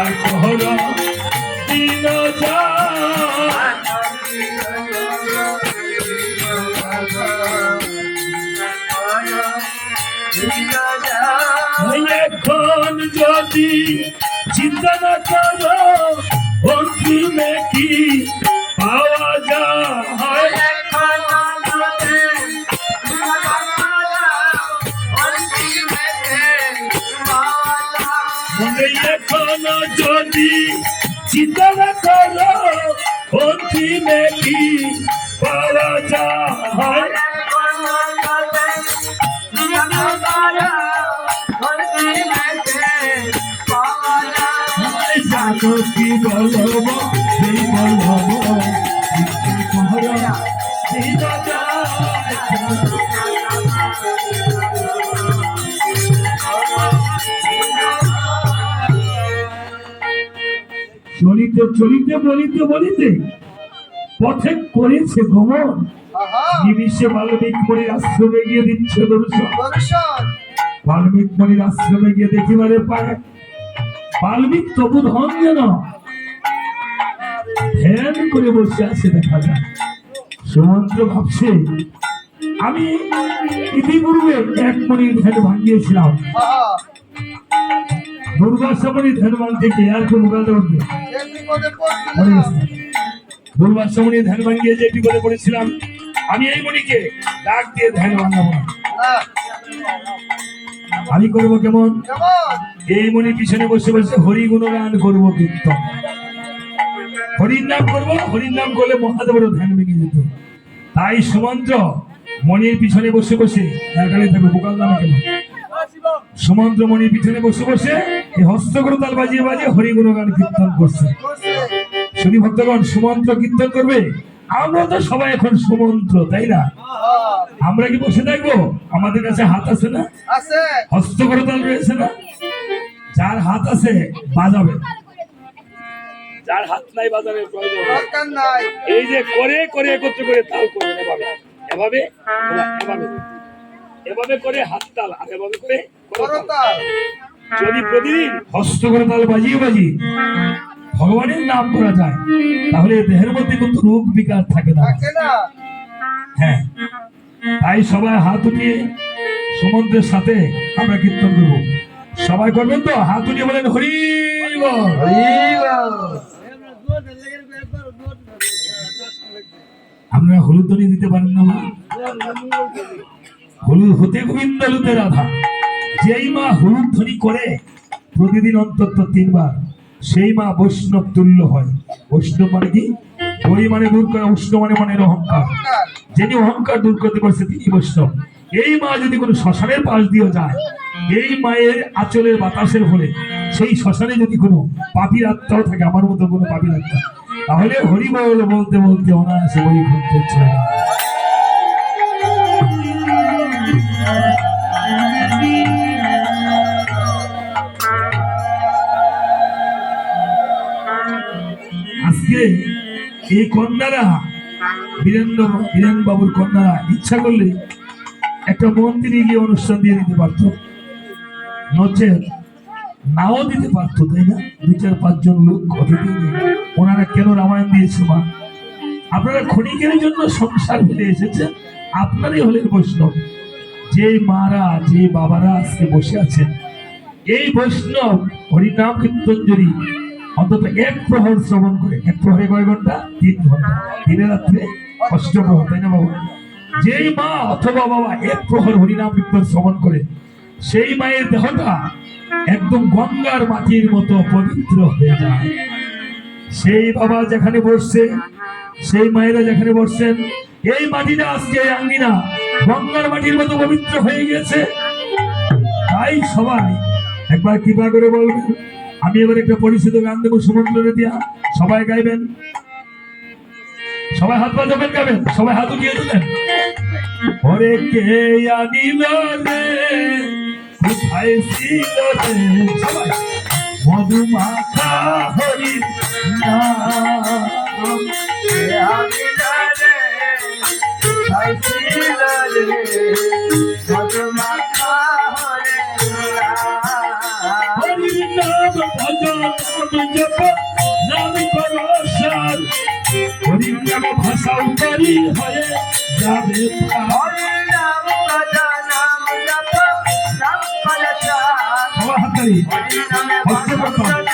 কর দিন এখন যদি চিন্তা করো অন্তিমে কি পাওয়া যায়? যদি চিন্তা করো অন্তিমে কি পাওয়া যায়। জানো কি বলব সেই বলব? দিন চলিতে চলিতে বলিতে বলিতে পথে করেছে গমন। নিমিষে বাল্মীক মনির আশ্রমে গিয়ে দিচ্ছে দর্শন। বাল্মীক মনির আশ্রমে গিয়ে দেখিবারে পায় বাল্মীক তবু ধন যেন ধ্যান করে বসে আছে দেখা যায়। সুমন্ত্র ভাবছে আমি ইতিপূর্বে এক মনির ধ্যান ভাঙিয়েছিলাম। দুর্গাসমণি ধ্যান ভাঙতে কে আর করবে মনে গেছে দুর্বাসমণি ধ্যান ভাঙিয়ে যে বিপদে পড়েছিলাম, আমি এই মণিকে ডাক দিয়ে ধ্যান ভাঙাবো আমি করব কেমন? এই মণির পিছনে বসে বসে হরি গুণগান করব কীর্তন। হরির নাম করব, হরির নাম করলে মহাদেবেরও ধ্যান ভেঙে যেত। তাই সুমন্ত্র মণির পিছনে বসে বসে এখানে থাকবে বোকাল নামে কেন? সুমন্ত্র মণির পিছনে বসে বসে এই হস্তকরতাল বাজিয়ে বাজিয়ে হরি গুণগান কীর্তন করছে। শুনি ভক্তগণ সুমন্ত্র কীর্তন করবে? আমরা তো সবাই এখন সুমন্ত্র তাই না? আমরা কি বসে থাকব? আমাদের কাছে হাত আছে না? হস্তকরতাল রয়েছে না? যার হাত আছে বাজাবে। যার হাত নাই বাজাবে প্রয়োজন এই যে করে করে একত্র করে তাল করবে এভাবে। এভাবে? এভাবে। এভাবে করে আর এভাবে করে করতাল। যদি প্রতিদিন হস্ত করে তাল বাজিয়ে বাজিয়ে ভগবানের নাম করা যায় তাহলে দেহের মধ্যে কিন্তু রোগ বিকার থাকে না। হ্যাঁ। তাই সবাই হাত উঠিয়ে সমুদ্রের সাথে আমরা কীর্তন করব। সবাই করবেন তো? হাত উঠিয়ে বলেন হরি। আমরা হলুদ ধ্বনি দিতে পারেন না মা? হলুদ হতে গোবিন্দ হলুদে রাধা। যেই মা হলুদ ধ্বনি করে, প্রতিদিন অন্তত তিনবার, সেই মা বৈষ্ণব তুল্য হয়। বৈষ্ণব মানে কি? ওই মানে দূর করে, উষ্ণ মানে মনের অহংকার। যিনি অহংকার দূর করতে পারছে, তিনি বৈষ্ণব। এই মা যদি কোনো শ্মশানের পাশ দিয়ে যায়, এই মায়ের আচলের বাতাসের ফলে, সেই শ্মশানে যদি কোনো পাপির আত্মাও থাকে, আমার মতো কোনো পাপির আত্মা, তাহলে হরি বল বলতে বলতে অনায়াসে বলি ঘুরতে ইচ্ছে এই কন্যারা? বীরেন্দ্র বীরেন বাবুর কন্যারা? ইচ্ছা করলে একটা মন্দিরে গিয়ে অনুষ্ঠান দিয়ে দিতে পারতো। নাও দিতে তাই না? দু চার পাঁচজন লোক ওনারা কেন রামায়ণ দিয়েছে মা? আপনারা ক্ষণিকের জন্য সংসার ফেলে এসেছেন? আপনারই হলেন বৈষ্ণব। যে মারা, যে বাবারা আজকে বসে আছেন, এই বৈষ্ণব হরিনাম কীর্তনজরি অন্তত এক প্রহর শ্রবণ করে। এক প্রহরে কয় ঘণ্টা? তিন ঘণ্টা। দিনে রাত্রে অষ্ট প্রহর, তাই না বাবা? যেই মা অথবা বাবা এক প্রহর হরিনাম কীর্তন শ্রবণ করে, সেই মায়ের দেহটা একদম গঙ্গার মাটির মতো পবিত্র হয়ে যায়। সেই বাবা যেখানে বসছে, সেই মায়েরা যেখানে বসছেন, এই মাটিটা আজকে আঙ্গিনা গঙ্গার মাটির মতো পবিত্র হয়ে গেছে তাই সবাই একবার কৃপা করে বলবেন আমি এবার একটা পরিচিত গান দেবো সুমন্ত্রে দিয়া সবাই গাইবেন? সবাই হাত বাজাবেন গাবেন সবাই হাত উঠিয়ে দেবেন ওরে কে আনিল রে? কোথায় ছিল রে? মধু মাখা হরি নাম। হরি নাম ভজন উত্তরি হয়ে যাবে। সবার হাততালি। হস্তে করতাম।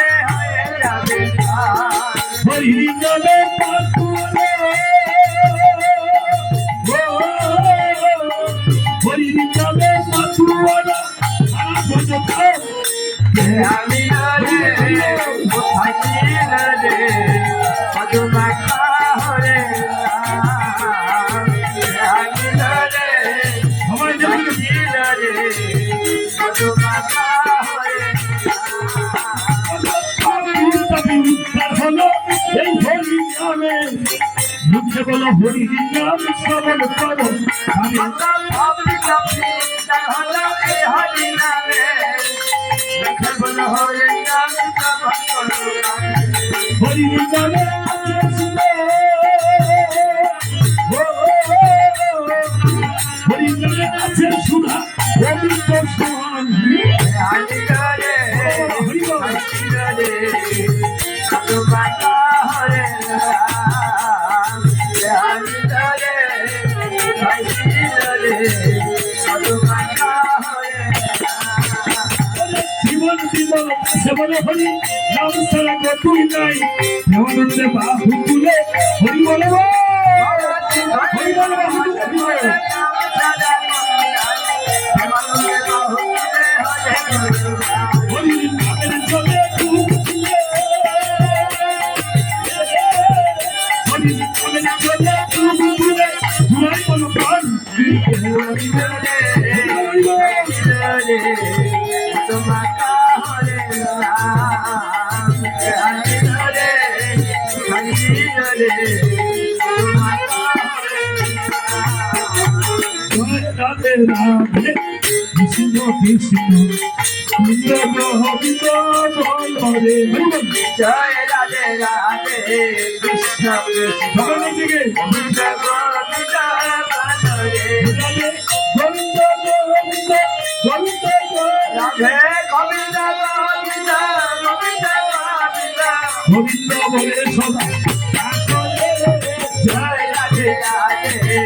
হরি নামে পাতুরে হরি নামে পাতুরা সারা ভজতা সবাই হরি নাম শ্রবণ করো আমি আছে শুনে জীবন সেবন হরি নাম সারা গতুই নাই? বলে হরি বলে বাহু তুলে হরি বলে। হরি বলো, প্রাণ। হরি রাধে রাধে কৃষ্ণ কৃষ্ণ কৃষ্ণ গোবিন্দ বল। জয় রাধে রাধে কৃষ্ণ কৃষ্ণ সবাই থেকে গোবিন্দ গোবিন্দ গোবিন্দ গোবিন্দ গোবিন্দ রাধে গোবিন্দ গোবিন্দ গোবিন্দ গোবিন্দ গোবিন্দ বলে সদা জয় রাধে রাধে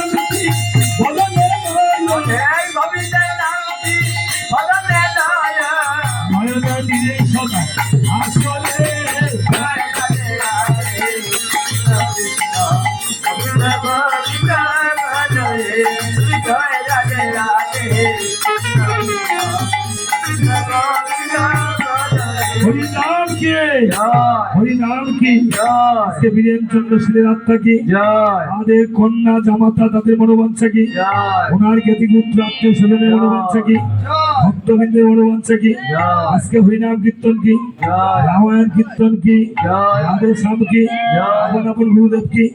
গোবিন্দ গোবিন্দ রাধে হরি নাম কে হরি নাম কি আজকে বীরেন চন্দ্র শীলের আত্মা কি আমাদের কন্যা জামাতা তাদের মনোবাঞ্ছা কি ওনার জ্ঞাতি গুপ্ত আত্মীয় স্বজনের মনোবাঞ্ছা কি ভক্তবৃন্দের মনোবাঞ্ছা কি আজকে হরিনাম কীর্তন কি রামায়ণ কীর্তন কি রাধে শ্যাম কি আপন আপন গুরুদেব কি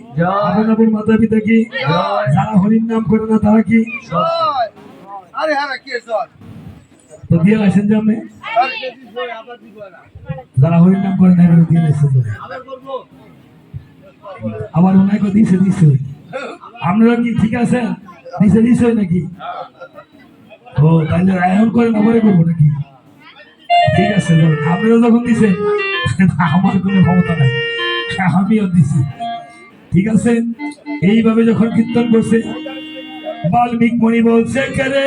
আপন আপন মাতা পিতা কি যারা হরির নাম করে না তারা কি আরে হ্যাঁ কে তো দিয়ে লাইসেন জানে আর কে দিস জয় আবার দিব না যারা হরির নাম করে না দিয়ে লাইসেন জানে আবার ওনাকে দিছে দিছে। আপনারা কি ঠিক আছে দিছে দিছে নাকি? ও তাহলে এখন করেন আমারে করব নাকি? ঠিক আছে। আপনারা যখন দিছে আমার কোনো ক্ষমতা নাই। আমিও দিছি। ঠিক আছে? এইভাবে যখন কীর্তন করছে, বাল্মিক মণি বলছে কেরে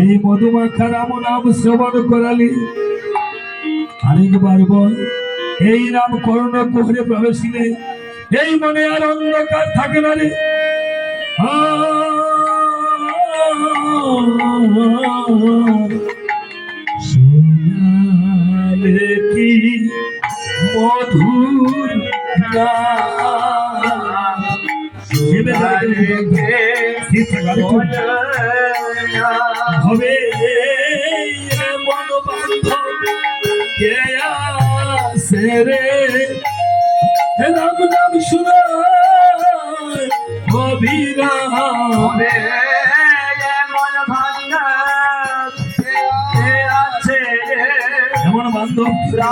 এই মধুমাখা রাম নাম শ্রবণ করালি। আরেকবার বল এই নাম করুণ কোহরে প্রবেশিলে এই মনে আর অন্ধকার থাকে না রে। সোনালে কি মধুর গান।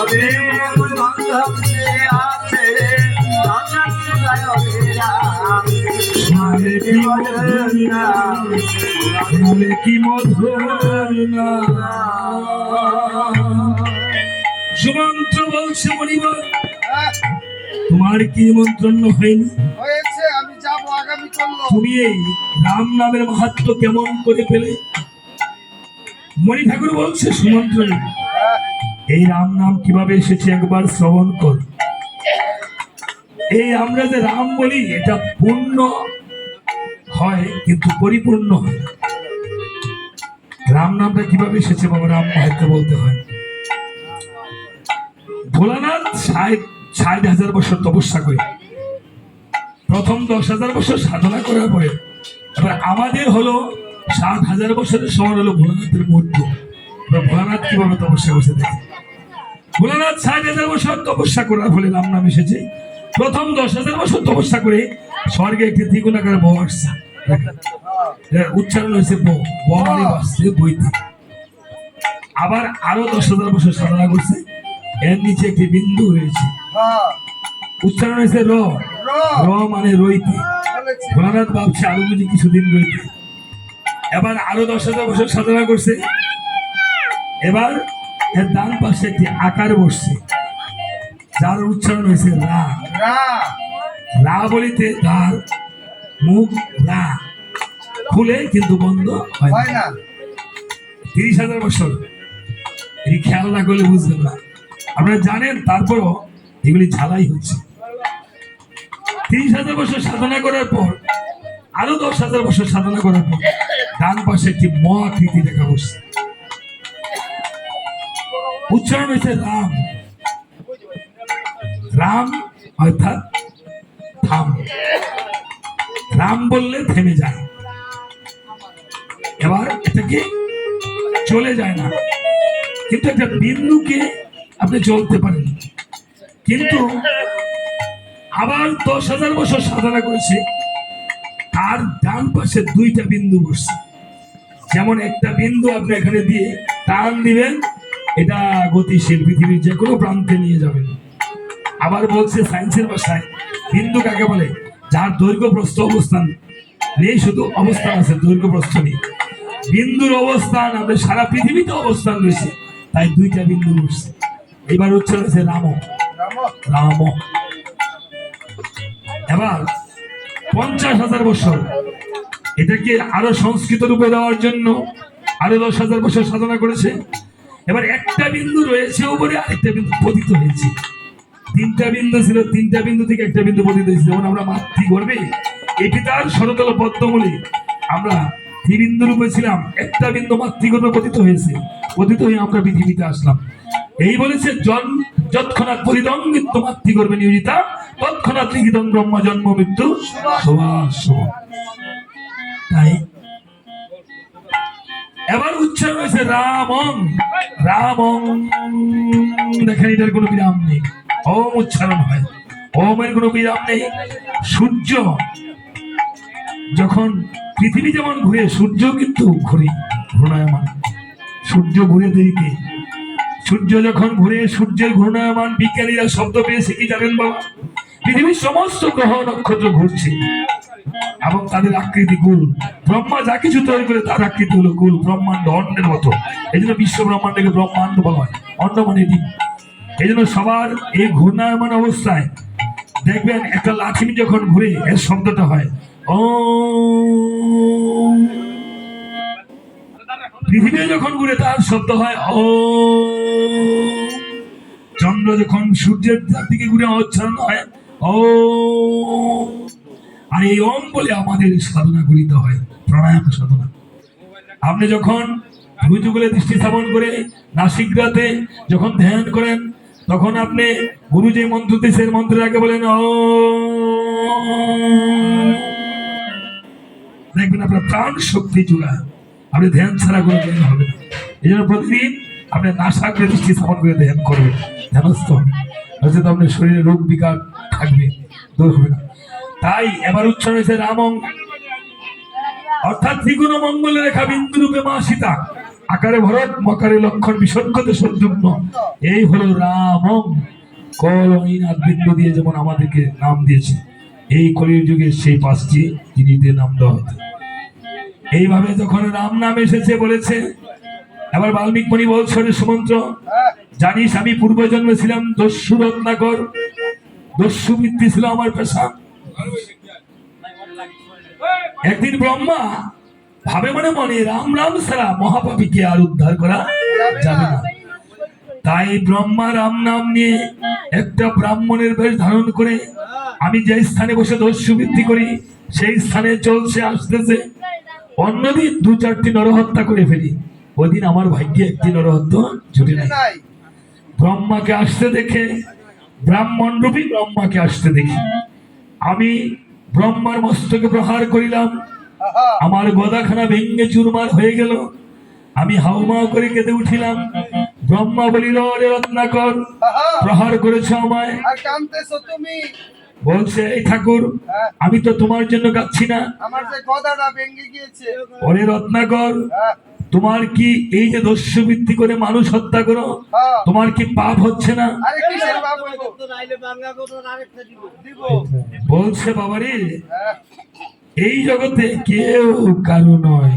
মানে। সুমন্ত্র বলছে মণিবর তোমার কি নিমন্ত্রণ হয়নি হয়েছে আমি তুমি এই রাম নামের মাহাত্ম কেমন করে পেলে মণি ঠাকুর বলছে সুমন্ত্র এই রাম নাম কীভাবে এসেছে একবার শ্রবণ কর। এই আমরা যে রাম বলি, এটা পূর্ণ হয়, কিন্তু পরিপূর্ণ হয়। রাম নামটা কীভাবে এসেছে বাবা, রাম মাহাত্ম বলতে হয়। ভোলানাথ ষাট ষাট হাজার বছর তপস্যা করে। প্রথম দশ হাজার বছর সাধনা করার পরে, এবার আমাদের হলো সাত হাজার বছরের সময় হলো ভোলানাথের এবার ভোলানাথ কীভাবে তপস্যা করছে দেখে। ভোলানাথ ষাট হাজার বছর তপস্যা করার ফলে নাম এসেছে। প্রথম দশ হাজার বছর তপস্যা করে স্বর্গে একটি বউ আসছে। উচ্চারণ হয়েছে বমারি বাসছে বইতে। আবার আরও দশ হাজার বছর সাধনা করছে। এর নিচে একটি বিন্দু রয়েছে। হ্যাঁ উচ্চারণ হয়েছে র। র। মানে রইতে। ভোলানাথ ভাবছে আরও বুঝি কিছুদিন রইতে। এবার আরও দশ হাজার বছর সাধনা করছে। এবার এর ডান পাশে একটি আকার বসছে যার উচ্চারণ হয়েছে রা। রা। বলিতে তার মুখ রা। খুলে কিন্তু বন্ধ হয় না। হয় না। তিরিশ হাজার বছর। এই খেয়াল না করলে বুঝবেন না। আপনারা জানেন তারপরও এগুলি ঝালাই হচ্ছে। তিরিশ হাজার বছর সাধনা করার পর আরও দশ হাজার বছর সাধনা করার পর ডান পাশে একটি ম আকৃতি দেখা বসছে। উচ্চারণ হয়েছে রাম। রাম অর্থাৎ থাম। রাম বললে থেমে যায়। এবার এটাকে চলে যায় না। কিন্তু একটা বিন্দুকে আপনি চলতে পারেন। কিন্তু আবার দশ হাজার বছর সাধনা করেছে। তার ডান পাশে দুইটা বিন্দু বসছে। যেমন একটা বিন্দু আপনি এখানে দিয়ে টান দিবেন এটা গতিশীল পৃথিবীর যে কোনো প্রান্তে নিয়ে যাবেন আবার বলছে সায়েন্সের ভাষায় বিন্দু কাকে বলে? যার দৈর্ঘ্য প্রস্থ অবস্থান নেই, শুধু অবস্থান আছে দৈর্ঘ্য প্রস্থ নেই। বিন্দুর অবস্থান, আমাদের সারা পৃথিবীতে অবস্থান রয়েছে। তাই দুইটা বিন্দু বসছে। এবার হচ্ছে রাম রাম। রাম। এবার পঞ্চাশ হাজার বছর। এটাকে আরও সংস্কৃত রূপে দেওয়ার জন্য আরও দশ হাজার বছর সাধনা করেছে। এবার একটা বিন্দু রয়েছে উপরে, আরেকটা বিন্দু পতিত হয়েছে। তিনটা বিন্দু ছিল, তিনটা বিন্দু থেকে একটা বিন্দু পতিত হয়েছে। যেমন আমরা মাতৃ গর্বে এটি তার সরতল পদ্মমূলী। আমরা ত্রিবিন্দু রূপে ছিলাম, একটা বিন্দু মাতৃগর্ভে পতিত হয়েছে। পতিত হয়ে আমরা পৃথিবীতে আসলাম। এই বলেছে, জন যৎক্ষণাৎ পরিদং মৃত্যু মাতৃগর্ভে নিয়োজিতা, তৎক্ষণাৎ লিখিতং ব্রহ্ম জন্ম মৃত্যু তাই এবার উচ্চারণ হয়েছে রামং। রামং। দেখেন এটার কোনো বিরাম নেই। ওম উচ্চারণ হয়। ওমের কোনো বিরাম নেই। সূর্য, যখন পৃথিবী যেমন ঘুরে সূর্য কিন্তু ঘুরে, ঘূর্ণায়মান। সূর্য ঘুরে দেরিতে। সূর্য যখন ঘুরে, সূর্যের ঘূর্ণায়মান। বিজ্ঞানীরা শব্দ পেয়েছে কি জানেন বাবা। পৃথিবীর সমস্ত গ্রহ নক্ষত্র ঘুরছে এবং তাদের আকৃতি গুল ব্রহ্মা যা কিছু তৈরি করে তার আকৃতি হলো গুল ব্রহ্মাণ্ড অন্ডের মতো। এই জন্য বিশ্ব ব্রহ্মাণ্ডকে ব্রহ্মাণ্ড বলা হয় অন্ন মানে ডিম এই জন্য সবার এই ঘূর্ণায়মান অবস্থায় দেখবেন একটা লাঠি যখন ঘুরে এর শব্দটা হয় ও পৃথিবী যখন ঘুরে তার শব্দ হয় ও চন্দ্র যখন সূর্যের দিকে ঘুরে উচ্চারণ হয় আর এই ওম বলে আমাদের সাধনা করিতে হয়, প্রাণায়াম সাধনা। আপনি যখন রুজুগুলো দৃষ্টি স্থাপন করে নাসিকরাতে যখন ধ্যান করেন, তখন আপনি গুরু যে মন্ত্র সেই মন্ত্রের আগে বলেন ও দেখবেন আপনার প্রাণ শক্তি যোগায় আপনি ধ্যান ছাড়া করে ধ্যান হবে না এই জন্য প্রতিদিন আপনি নাসাগ্রে দৃষ্টি স্থাপন করে ধ্যান করবেন ধ্যানস্থ হবে নচেত আপনার শরীরে রোগ বিকার থাকবে, দূর হবে না। তাই এবার উচ্চারণ হয়েছে রামং অর্থাৎ ত্রিগুণ মঙ্গলের রেখা বিন্দু রূপে মা সীতা। আকারে ভরত, মকারে লক্ষণ, বিসর্গতে সদ্যুগ্ন এই হলো রাম কলইনাথ বিন্দু দিয়ে যেমন আমাদেরকে নাম দিয়েছে, এই কলির যুগে সেই পাঁচটি জিনিসদের নাম দেওয়া হতো। এইভাবে যখন রাম নাম এসেছে বলেছে, এবার বাল্মিক মণি বলছে সুমন্ত্র, জানিস আমি পূর্বজন্মে ছিলাম দস্যু রত্নাকর দস্যু বৃত্তি ছিল আমার পেশা। একদিন ব্রহ্মা ভাবে মনে মনে, রাম রাম ছাড়া মহাপাপীকে আর উদ্ধার করা যাবে না। তাই ব্রহ্মা রাম নাম নিয়ে একটা ব্রাহ্মণের বেশ ধারণ করে আমি যে স্থানে বসে দস্যু বৃত্তি করি, সেই স্থানে চলছে, আসতেছে। অন্যদিন দু চারটি নরহত্যা করে ফেলি। ওই দিন আমার ভাগ্যে একটি নরহত্যা জুটে নাই। ব্রহ্মাকে আসতে দেখে ব্রাহ্মণ রূপী ব্রহ্মাকে আসতে দেখি। আমি ব্রহ্মার মস্তকে প্রহার করিলাম। আমার গদাখানা ভেঙ্গে চুরমার হয়ে গেল। আমি হাউমাউ করে কেঁদে উঠিলাম। ব্রহ্মা বলিল রে রত্নাকর প্রহার করেছ আমায়। তুমি বলছে এই ঠাকুর আমি তো তোমার জন্য গাচ্ছি না। আমার যে গদাটা ভেঙে গিয়েছে। ওরে রত্নাকর তোমার কি এই যে দস্যু বৃত্তি করে মানুষ হত্যা করো? হ্যাঁ। তোমার কি পাপ হচ্ছে না? আরে কিসের বাবু দিব। বলছে বাবারে হ্যাঁ। এই জগতে কেউ কারও নয়।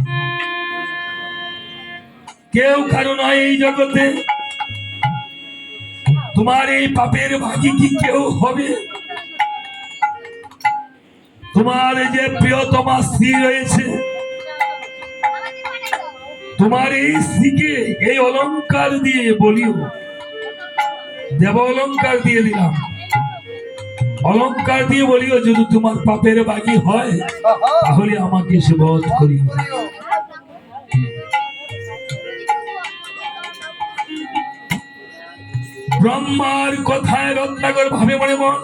কেউ কারও নয় এই জগতে। তোমার এই পাপের ভাগি কি কেউ হবে? তোমার এই যে প্রিয়তমা স্ত্রী রয়েছে তোমার এই স্ত্রীকে এই অলংকার দিয়ে বলিও। দেব অলংকার দিয়ে দিলাম। অলংকার দিয়ে বলিও, যদি তোমার পাপের বাগি হয়, তাহলে আমাকে সে বধ করিও। ব্রহ্মার কথায় রত্নাকর ভাবে মনে মন।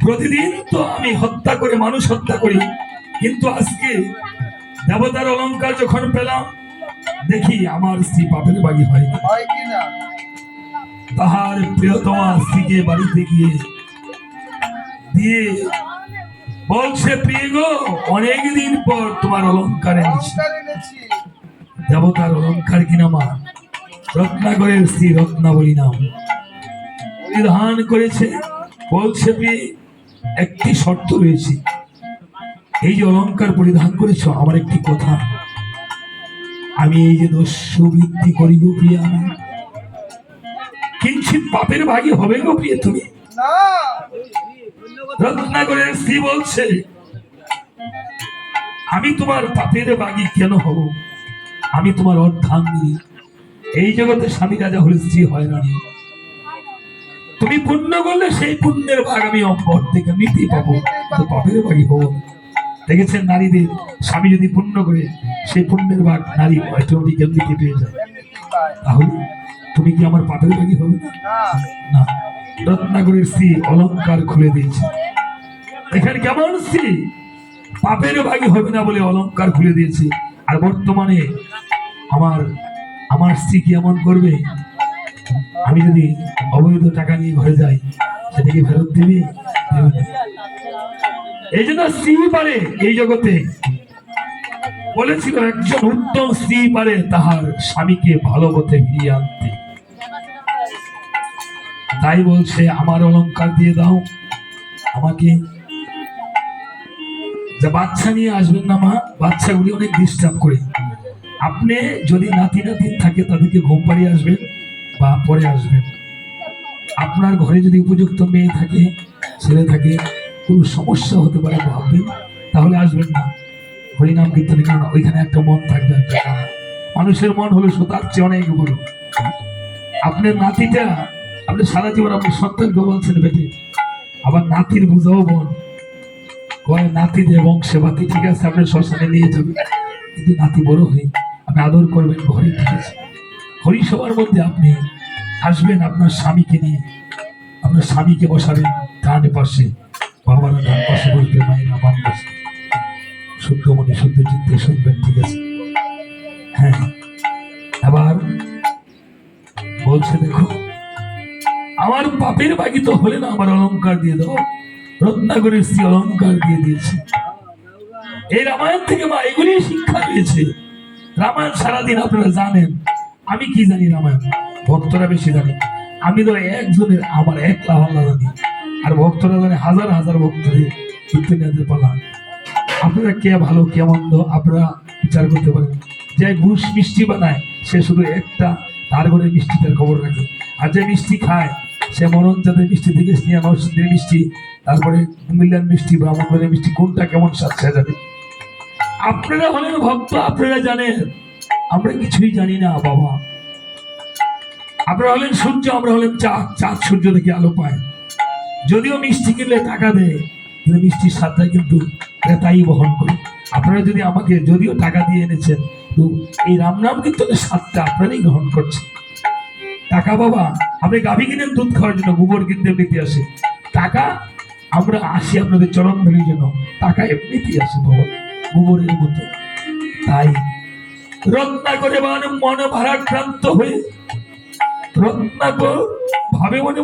প্রতিদিন তো আমি হত্যা করে, মানুষ হত্যা করি। কিন্তু আজকে দেবতার অলংকার যখন পেলাম দেখি আমার স্ত্রী পাপের বাগি হয় তাহার প্রিয়তমা স্ত্রীকে বাড়িতে গিয়ে দিয়ে বলছে প্রিয় গো অনেকদিন পর তোমার অলংকার এনেছি। দেবতার অলংকার কিনা মা? রত্নাকরের স্ত্রী রত্নাবলী নাম। পরিধান করেছে বলছে একটি শর্ত রয়েছে। এই যে অলংকার পরিধান করেছ আমার একটি কথা। আমি এই যে দস্যু বৃত্তি করি গো প্রিয়া। কিঞ্চিত পাপের ভাগী হবে গো প্রিয় তুমি। না। রত্নাকরের স্ত্রী বলছে আমি তোমার পাপের বাগি কেন হব? আমি তোমার অর্ধাঙ্গিনী। এই জগতে স্বামী রাজা হলে স্ত্রী হয় না তুমি পুণ্য করলে সেই পুণ্যের ভাগ আমি অপর থেকে নিতে পাবো। পাপের বাগি হব না। দেখেছেন নারীদের? স্বামী যদি পুণ্য করে, সেই পুণ্যের ভাগ নারী অটোমেটিক এমনিতে পেয়ে যায়। তাহলে তুমি কি আমার পাপের বাগি হবে না? রত্নাকরের স্ত্রী অলংকার খুলে দিয়েছে। এখানে কেমন স্ত্রী? পাপের ভাগী হবে না বলে অলঙ্কার খুলে দিয়েছে। আর বর্তমানে আমার আমার স্ত্রী কি এমন করবে? আমি যদি অবৈধ টাকা নিয়ে ঘরে যাই, সেটাকে ফেরত দিবি। এই জন্য স্ত্রী পারে এই জগতে। বলেছিল একজন উত্তম স্ত্রী পারে তাহার স্বামীকে ভালো পথে ফিরিয়ে আনতে। তাই বলছে, আমার অলংকার দিয়ে দাও, আমাকে। যে বাচ্চা নিয়ে আসবেন না মা, বাচ্চাগুলি অনেক ডিস্টার্ব করে। আপনি যদি নাতি নাতি থাকে, তাদেরকে ঘুম পাড়িয়ে আসবেন বা পরে আসবেন। আপনার ঘরে যদি উপযুক্ত মেয়ে থাকে, ছেলে থাকে কোনো সমস্যা হতে পারে ভাববেন তাহলে আসবেন না। হরিনাম কীর্তনে কারণ ওইখানে একটা মন থাকবে মানুষের মন হলো তার চেয়ে অনেক বড় আপনার নাতিটা আপনি সারা জীবন আপনি সন্তানকে বলছেন বেটে। আবার নাতির বুঝাও বোন কয়, নাতি যে বংশে বাতি ঠিক আছে আপনি শ্মশানে নিয়ে যাবেন কিন্তু নাতি বড় হয়ে, আপনি আদর করবেন, ঘরে ঠিক আছে। হরি সবার মধ্যে আপনি আসবেন আপনার স্বামীকে নিয়ে। আপনার স্বামীকে বসাবেন ডান পাশে। পাশে পাশে শুদ্ধ মনে শুদ্ধ চিন্তে শুনবেন, ঠিক আছে? হ্যাঁ। আবার বলছে, দেখো, আমার পাপের তো হলে না আমার অলংকার দিয়ে দাও রত্নাগরের স্ত্রী অলংকার দিয়ে দিয়েছে। এই রামায়ণ থেকে মা এগুলি শিক্ষা দিয়েছে। রামায়ণ সারাদিন আপনারা জানেন। আমি কি জানি রামায়ণ? ভক্তরা বেশি জানে আমি তো একজনের আমার একলা হল্লা জানি। আর ভক্তরা জানে হাজার হাজার ভক্তদের কীর্তনিয়াদের পালা আপনারা কে ভালো, কে মন্দ, আপনারা বিচার করতে পারেন। যে ঘুষ মিষ্টি বানায়, সে শুধু একটা, তার ঘরে মিষ্টিটার খবর রাখে। আর যে মিষ্টি খায়, সে মনোজাদের মিষ্টি থেকে স্নেহা নরসিংহের মিষ্টি, তারপরে কুমিল্লার মিষ্টি ব্রাহ্মণবাড়ির মিষ্টি, কোনটা কেমন স্বাদ যাবে আপনারা হলেন ভক্ত, আপনারা জানেন। আমরা কিছুই জানি না, বাবা। আপনারা হলেন সূর্য, আমরা হলেন চাঁদ। চাঁদ সূর্য থেকে আলো পায়। যদিও মিষ্টি কিনলে টাকা দেয়, কিন্তু মিষ্টির স্বাদটা কিন্তু ক্রেতাই বহন করে। আপনারা যদি আমাকে যদিও টাকা দিয়ে এনেছেন, তো এই রামনাম কিন্তু স্বাদটা আপনারাই গ্রহণ করছেন। টাকা বাবা, আপনি গাভী কিনেন, দুধ খাওয়ার জন্য, গোবর কিনতে এমনিতে আসে। টাকা আমরা আসি আপনাদের চরণ ধরির জন্য, টাকা এমনিতেই আসে বাবা, গোবরের মতো তাই রত্নাকরে মানে মনে ভারাক্রান্ত হয়ে, রত্নাকর ভাবে মনে